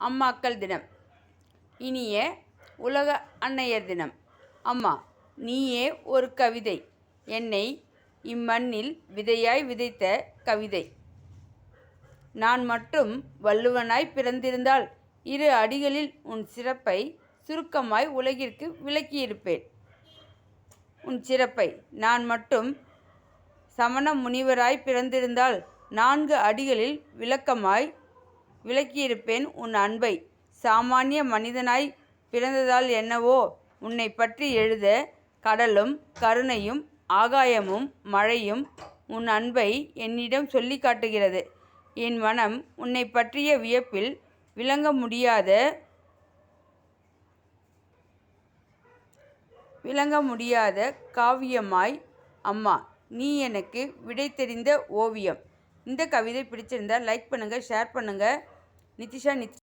அம்மாக்கள் தினம். இனிய உலக அன்னையர் தினம். அம்மா நீயே ஒரு கவிதை. என்னை இம்மண்ணில் விதையாய் விதைத்த கவிதை. நான் மட்டும் வள்ளுவனாய் பிறந்திருந்தால் இரு அடிகளில் உன் சிறப்பை சுருக்கமாய் உலகிற்கு விளக்கியிருப்பேன். உன் சிறப்பை நான் மட்டும் சமண முனிவராய் பிறந்திருந்தால் நான்கு அடிகளில் விளக்கமாய் விளக்கியிருப்பேன் உன் அன்பை. சாமானிய மனிதனாய் பிறந்ததால் என்னவோ உன்னை பற்றி எழுத கடலும் கருணையும் ஆகாயமும் மழையும் உன் அன்பை என்னிடம் சொல்லி காட்டுகிறது. என் மனம் உன்னை பற்றிய வியப்பில் விளங்க முடியாத விளங்க முடியாத காவியமாய் அம்மா நீ எனக்கு விடை தெரிந்த ஓவியம். இந்த கவிதை பிடிச்சிருந்தா லைக் பண்ணுங்கள் ஷேர் பண்ணுங்கள் নীতিশা নীতি